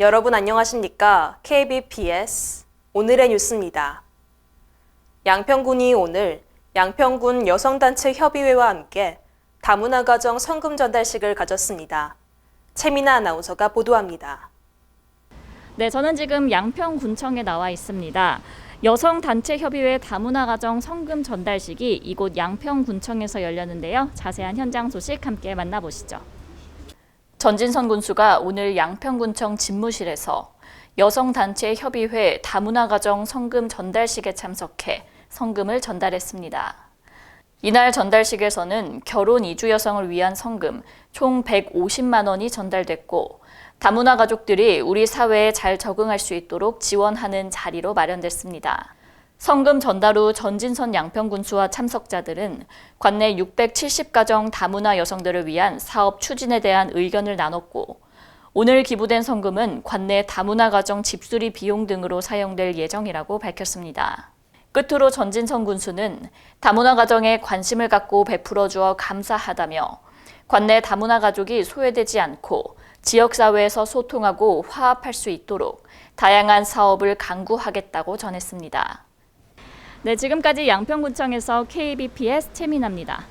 여러분 안녕하십니까? KBPS 오늘의 뉴스입니다. 양평군이 오늘 양평군 여성단체 협의회와 함께 다문화 가정 성금 전달식을 가졌습니다. 최민아 아나운서가 보도합니다. 네, 저는 지금 양평군청에 나와 있습니다. 여성단체협의회 다문화가정 성금 전달식이 이곳 양평군청에서 열렸는데요. 자세한 현장 소식 함께 만나보시죠. 전진선 군수가 오늘 양평군청 집무실에서 여성단체 협의회 다문화가정 성금 전달식에 참석해 성금을 전달했습니다. 이날 전달식에서는 결혼 이주 여성을 위한 성금 총 150만 원이 전달됐고 다문화 가족들이 우리 사회에 잘 적응할 수 있도록 지원하는 자리로 마련됐습니다. 성금 전달 후 전진선 양평군수와 참석자들은 관내 670가정 다문화 여성들을 위한 사업 추진에 대한 의견을 나눴고 오늘 기부된 성금은 관내 다문화 가정 집수리 비용 등으로 사용될 예정이라고 밝혔습니다. 끝으로 전진선 군수는 다문화 가정에 관심을 갖고 베풀어 주어 감사하다며 관내 다문화 가족이 소외되지 않고 지역사회에서 소통하고 화합할 수 있도록 다양한 사업을 강구하겠다고 전했습니다. 네, 지금까지 양평군청에서 KBPS 최민아입니다.